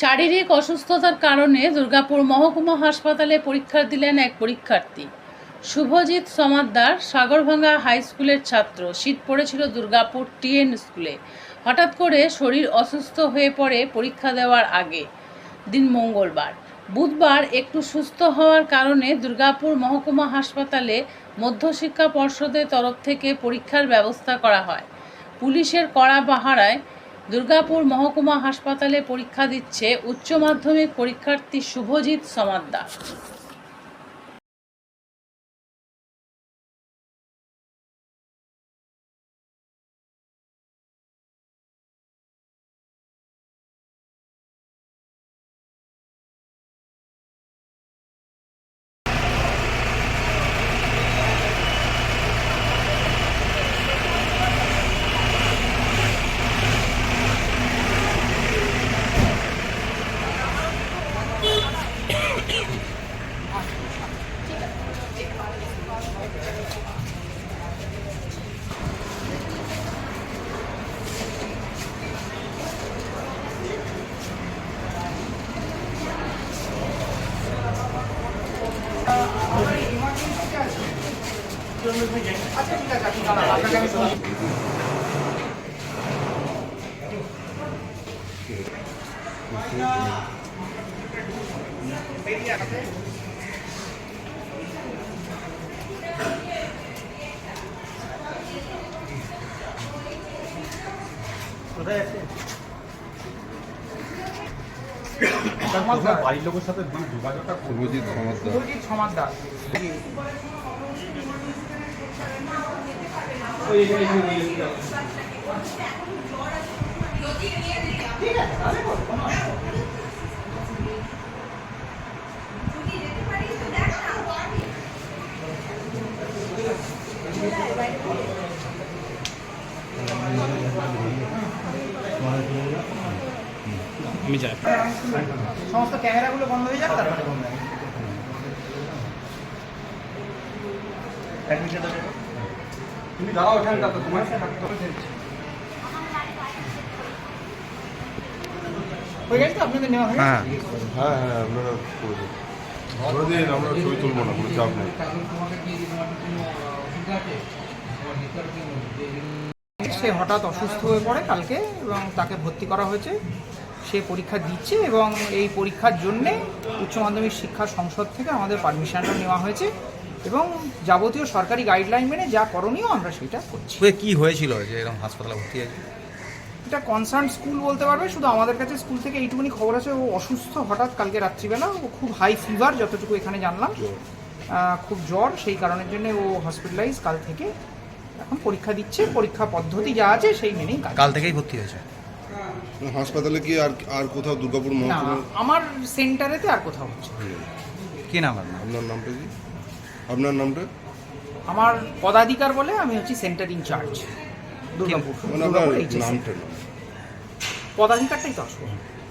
শারীরিক অসুস্থতার কারণে দুর্গাপুর মহকুমা হাসপাতালে পরীক্ষা দিলেন এক পরীক্ষার্থী। শুভজিৎ সমাদ্দার সাগরভাঙ্গা হাই স্কুলের ছাত্র। শীত পড়েছিল দুর্গাপুর টিএন স্কুলে। হঠাৎ করে শরীর অসুস্থ হয়ে পড়ে পরীক্ষা দেওয়ার আগে। দিন মঙ্গলবার। বুধবার একটু সুস্থ হওয়ার কারণে দুর্গাপুর মহকুমা হাসপাতালে মধ্যশিক্ষা পর্ষদের তরফ থেকে পরীক্ষার ব্যবস্থা করা হয়। পুলিশের কড়া পাহারায় দুর্গাপুর মহকুমা হাসপাতালে পরীক্ষা দিচ্ছে উচ্চ মাধ্যমিক পরীক্ষার্থী শুভজিৎ সমাদ্দার। 그래. বাড়ির লোকের সাথে যোগাযোগটা করব। শুভজিৎ সমাদ্দার। শুভজিৎ সমাদ্দার। আমি যাই। সমস্ত ক্যামেরাগুলো বন্ধ হয়ে যাক তারপরে বন্ধ হবে। তুমি দাঁড়াও ওখানটা তো তোমার সাথে থাকতে হবে। হয়ে গেছে তো? আপনাদের নেওয়া হয়ে হ্যাঁ। হ্যাঁ হ্যাঁ আপনারা করে দিন। করে দিন আমরা ছবি তুলবো না কোনো চাপ নেই। সে হঠাৎ অসুস্থ হয়ে পড়ে কালকে এবং তাকে ভর্তি করা হয়েছে। সে পরীক্ষা দিচ্ছে এবং এই পরীক্ষার জন্যে উচ্চ মাধ্যমিক শিক্ষা সংসদ থেকে আমাদের পারমিশনটা নেওয়া হয়েছে এবং যাবতীয় সরকারি গাইডলাইন মেনে যা করণীয় আমরা সেটা করছি। কি হয়েছিল যে এরকম হাসপাতালে ভর্তি হয়েছে? এটা কনসার্ন স্কুল বলতে পারবে শুধু আমাদের কাছে স্কুল থেকে এইটুকুনি খবর আছে ও অসুস্থ হঠাৎ কালকে রাত্রিবেলা ও খুব হাই ফিভার যতটুকু এখানে জানলাম। খুব জ্বর সেই কারণের জন্য ও হসপিটালাইজ কাল থেকে এখন পরীক্ষা দিচ্ছে। পরীক্ষা পদ্ধতি যা আছে সেই মেনেই কাল থেকেই ভর্তি হয়েছে? হাসপাতালে কি আর আর কোথাও দুর্গাপুর মহকুমা? আমার সেন্টারেতে আর কোথাও হচ্ছে। কি নাম আপনার? আপনার নামটা কি? আপনার নামটা? আমার পদাধিকার বলে আমি হচ্ছি সেন্টার ইনচার্জ দুর্গাপুর। মানে আপনার নামটা পদাধিকারটাই তো আসব